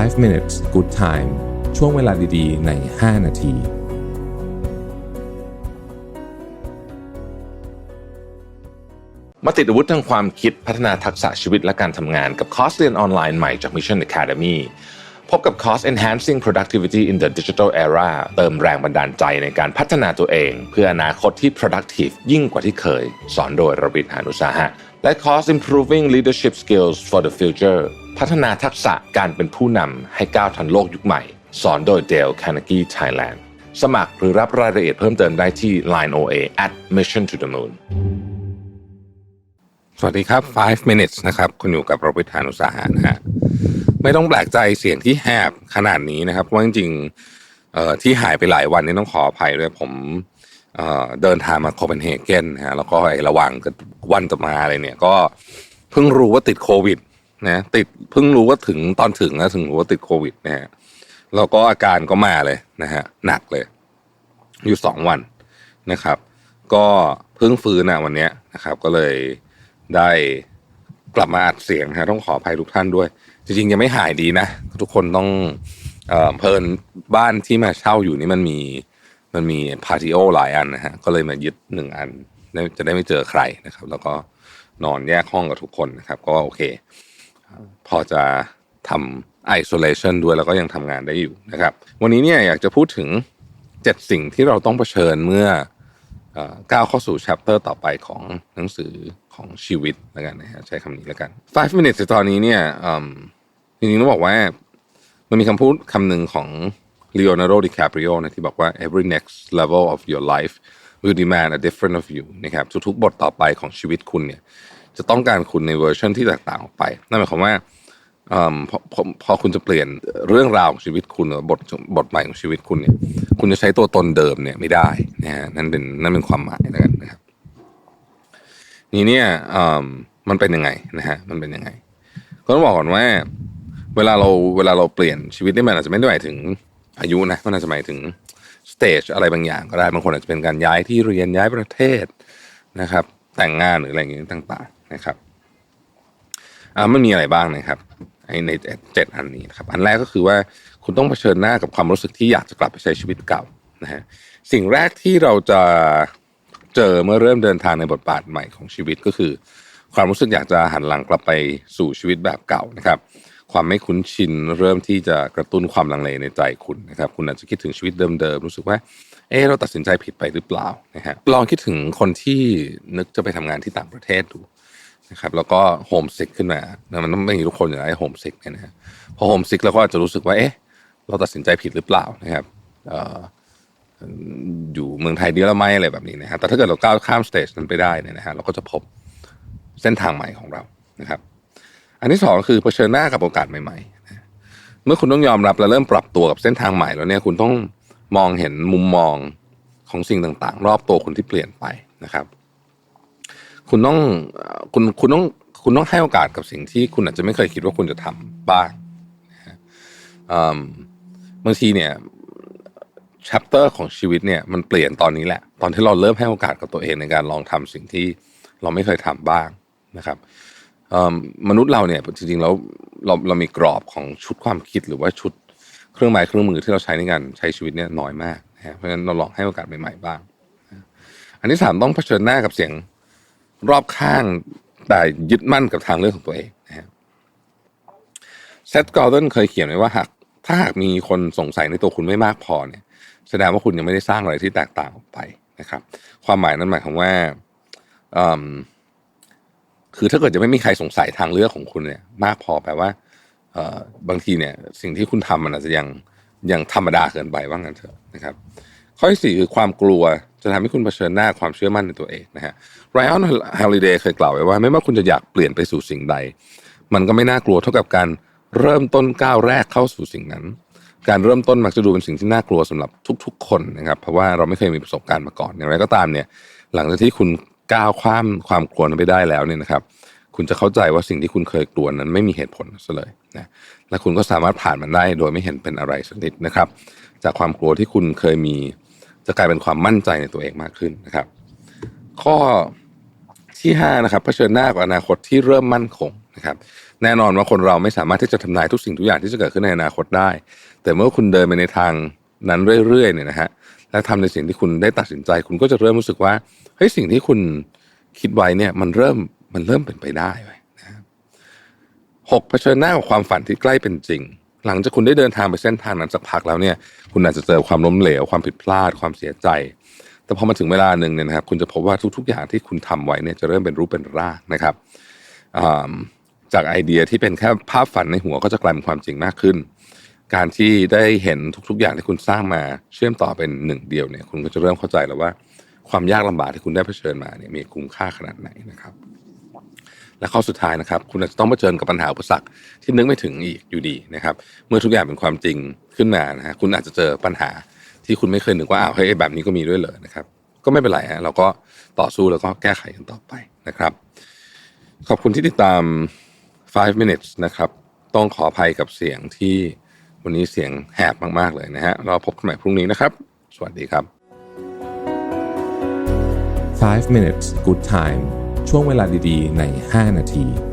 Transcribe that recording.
5 minutes good time ช่วงเวลาดีๆ ใน 5 นาที มาติดอาวุธทางความคิดพัฒนาทักษะชีวิตและการทำงานกับคอร์สเรียนออนไลน์ใหม่จาก Mission Academy พบกับคอร์ส Enhancing Productivity in the Digital Era เติมแรงบันดาลใจในการพัฒนาตัวเอง เพื่ออนาคตที่ productive ยิ่งกว่าที่เคย สอนโดยระบิทหานุสาหะ และคอร์ส Improving Leadership Skills for the Future พัฒนาทักษะการเป็นผู้นำให้ก้าวทันโลกยุคใหม่ สอนโดย Dale Carnegie Thailand สมัครหรือรับรายละเอียดเพิ่มเติมได้ที่ Line OA at Mission to the Moon สวัสดีครับ 5 minutes นะครับ คุณอยู่กับโรบิทานุสาหะนะฮะ ไม่ต้องแปลกใจเสียงที่แหบขนาดนี้นะครับ เพราะจริงๆที่หายไปหลายวันนี่ต้องขออภัยด้วยผมเเดินทางมาโคเปนเฮเกนนะฮะ แล้วก็ไอ้ระหว่างวันจะมาอะไรเนี่ย ก็เพิ่งรู้ว่าติดโควิด นะติดเพิ่งรู้ว่าถึงตอนถึงนะถึงรู้ว่าติดโควิดนะฮะแล้วก็อาการก็มาเลยนะฮะหนักเลย อยู่สองวันนะครับ ก็เพิ่งฟื้นอะวันเนี้ยนะครับ ก็เลยได้กลับมาอัดเสียงนะฮะต้องขออภัยทุกท่านด้วย จริงๆยังไม่หายดีนะ ทุกคนต้องเอ่อเพลินบ้านที่มาเช่าอยู่นี่มันมีมันมีพาติโอหลายอันนะฮะก็เลยมายึดหนึ่งอันจะได้ไม่เจอใครนะครับ แล้วก็นอนแยกห้องกับทุกคนนะครับ ก็โอเค พอจะทำ isolation ด้วยแล้วก็ยังทำงานได้อยู่นะครับ วันนี้เนี่ยอยากจะพูดถึง 7 สิ่งที่เราต้องเผชิญเมื่อก้าวเข้าสู่ chapter ต่อไปของหนังสือของชีวิตแล้วกันนะฮะใช้คำนี้แล้วกัน five minutes ตอนนี้เนี่ยจริงๆต้องบอกว่ามันมีคำพูดคำหนึ่งของ Leonardo DiCaprio นะที่บอกว่า every next level of your life will demand a different of you นะครับทุกๆบทต่อไปของชีวิตคุณเนี่ย จะต้องการคุณในเวอร์ชันที่แตกต่างออกไป นั่นหมายความว่าอพอพอคุณจะเปลี่ยนเรื่องราวของชีวิตคุณหรือบทบทใหม่ของชีวิตคุณเนี่ย คุณจะใช้ตัวตนเดิมเนี่ยไม่ได้นะฮะนั่นเป็นนั่นเป็นความหมายแล้วกันนะครับ นี่เนี่ยมมันเป็นยังไงนะฮะมันเป็นยังไง ก็ต้องบอกก่อนว่า เวลาเราเวลาเราเปลี่ยนชีวิตนี่มันอาจจะไม่ได้หมายถึงอายุนะมันอาจจะหมายถึงสเตจอะไรบางอย่างก็ได้บางคนอาจจะเป็นการย้ายที่เรียนย้ายประเทศนะครับ แต่งงานหรืออะไรอย่างนี้ต่าง ๆ นะครับอ่ามันมีอะไรบ้างนะครับในเจ็ดอันนี้นะครับ อันแรกก็คือว่าคุณต้องเผชิญหน้ากับความรู้สึกที่อยากจะกลับไปใช้ชีวิตเก่านะฮะสิ่งแรกที่เราจะเจอเมื่อเริ่มเดินทางในบทบาทใหม่ของชีวิตก็คือ ความรู้สึกอยากจะหันหลังกลับไปสู่ชีวิตแบบเก่านะครับ ความไม่คุ้นชินเริ่มที่จะกระตุ้นความลังเลในใจคุณนะครับ คุณอาจจะคิดถึงชีวิตเดิมๆรู้สึกว่า เออเราตัดสินใจผิดไปหรือเปล่านะฮะลองคิดถึงคนที่นึกจะไปทำงานที่ต่างประเทศดู นะครับ แล้วก็โฮมซิกขึ้นมานะมันต้องไม่มีทุกคนอยู่แล้วไอ้โฮมซิกเนี่ยนะฮะพอโฮมซิกแล้วก็อาจจะรู้สึกว่าเอ๊ะ เราตัดสินใจผิดหรือเปล่านะครับเอ่ออยู่เมืองไทยดีแล้วไหมอะไรแบบนี้นะฮะแต่ถ้าเกิดเราก้าวข้ามสเตจนั้นไปได้เนี่ยนะฮะเราก็จะพบเส้นทางใหม่ของเรานะครับ อันที่สองคือเผชิญหน้ากับโอกาสใหม่ๆนะเมื่อคุณต้องยอมรับและเริ่มปรับตัวกับเส้นทางใหม่แล้วเนี่ยคุณต้องมองเห็นมุมมองของสิ่งต่างๆ รอบตัวคุณที่เปลี่ยนไปนะครับ คุณต้องคุณคุณต้องคุณต้องให้โอกาสกับสิ่งที่คุณอาจจะไม่เคยคิดว่าคุณจะทำบ้างนะฮะบางทีเนี่ย chapter ของชีวิตเนี่ยมันเปลี่ยนตอนนี้แหละ ตอนที่เราเริ่มให้โอกาสกับตัวเองในการลองทำสิ่งที่เราไม่เคยทำบ้างนะครับมนุษย์เราเนี่ยจริงๆแล้วเราเรามีกรอบของชุดความคิดหรือว่าชุดเครื่องไม้เครื่องมือที่เราใช้ในการใช้ชีวิตเนี่ยน้อยมากนะฮะเพราะฉะนั้นเราลองให้โอกาสใหม่ๆบ้าง อันที่สามต้องเผชิญหน้ากับเสียง รอบข้างแต่ยึดมั่นกับทางเลือกของตัวเองนะฮะเซตกอร์ดนเคยเขียนไว้ว่าหากถ้าหากมีคนสงสัยในตัวคุณไม่มากพอเนี่ยแสดงว่าคุณยังไม่ได้สร้างอะไรที่แตกต่างออกไปนะครับ ความหมายนั้นหมายความว่าคือถ้าเกิดจะไม่มีใครสงสัยทางเลือกของคุณเนี่ย มากพอแปลว่าบางทีเนี่ย สิ่งที่คุณทำมันอาจจะยังยังธรรมดาเกินไปว่างั้นเถอะนะครับ ข้อที่สี่คือความกลัว จะทำให้คุณเผชิญหน้าความเชื่อมั่นในตัวเองนะฮะไรอันฮ l ลิเดย์เคยกล่าวไว้ว่า ไม่ว่าคุณจะอยากเปลี่ยนไปสู่สิ่งใด มันก็ไม่น่ากลัวเท่ากับการเริ่มต้นก้าวแรกเข้าสู่สิ่งนั้น การเริ่มต้นมักจะดูเป็นสิ่งที่น่ากลัวสำหรับทุก ๆ คนนะครับ เพราะว่าเราไม่เคยมีประสบการณ์มาก่อนอย่างไรก็ตามเนี่ย หลังจากที่คุณก้าวข้ามความกลัวนั้นไปได้แล้วเนี่ยนะครับ คุณจะเข้าใจว่าสิ่งที่คุณเคยกลัวนั้นไม่มีเหตุผลซะเลยนะและคุณก็สามารถผ่านมันได้โดยไม่เห็นเป็นอะไรสักนิดนะครับ จากความกลัวที่คุณเคยมี จะกลายเป็นความมั่นใจในตัวเองมากขึ้นนะครับ ข้อที่ห้านะครับเผชิญหน้ากับอนาคตที่เริ่มมั่นคงนะครับ แน่นอนว่าคนเราไม่สามารถที่จะทำนายทุกสิ่งทุกอย่างที่จะเกิดขึ้นในอนาคตได้ แต่เมื่อคุณเดินไปในทางนั้นเรื่อยๆเนี่ยนะฮะและทำในสิ่งที่คุณได้ตัดสินใจ คุณก็จะเริ่มรู้สึกว่าเฮ้ยสิ่งที่คุณคิดไว้เนี่ยมันเริ่มมันเริ่มเป็นไปได้เว้ยนะฮะหกเผชิญหน้ากับความฝันที่ใกล้เป็นจริง หลังจากคุณได้เดินทางไปเส้นทางนั้นสักพักแล้วเนี่ย คุณอาจจะเจอความล้มเหลวความผิดพลาดความเสียใจ แต่พอมาถึงเวลาหนึ่งเนี่ยนะครับ คุณจะพบว่าทุก ๆ อย่างที่คุณทำไว้เนี่ยจะเริ่มเป็นรูปเป็นร่างนะครับจากไอเดียที่เป็นแค่ภาพฝันในหัวก็จะกลายเป็นความจริงมากขึ้น การที่ได้เห็นทุก ๆ อย่างที่คุณสร้างมาเชื่อมต่อเป็นหนึ่งเดียวเนี่ย คุณก็จะเริ่มเข้าใจแล้วว่า ความยากลำบากที่คุณได้เผชิญมาเนี่ยมีคุ้มค่าขนาดไหนนะครับ และข้อสุดท้ายนะครับ คุณอาจจะต้องเผชิญกับปัญหาอุปสรรคที่นึกไม่ถึงอีกอยู่ดีนะครับ เมื่อทุกอย่างเป็นความจริงขึ้นมานะฮะคุณอาจจะเจอปัญหาที่คุณไม่เคยนึกว่าอ้าวเฮ้ยแบบนี้ก็มีด้วยเลยนะครับ ก็ไม่เป็นไรฮะเราก็ต่อสู้แล้วก็แก้ไขกันต่อไปนะครับ ขอบคุณที่ติดตาม 5 minutes นะครับ ต้องขออภัยกับเสียงที่วันนี้เสียงแหบมาก ๆ เลยนะฮะ เราพบกันใหม่พรุ่งนี้นะครับ สวัสดีครับ 5 minutes good time ช่วงเวลาดีๆ ใน 5 นาที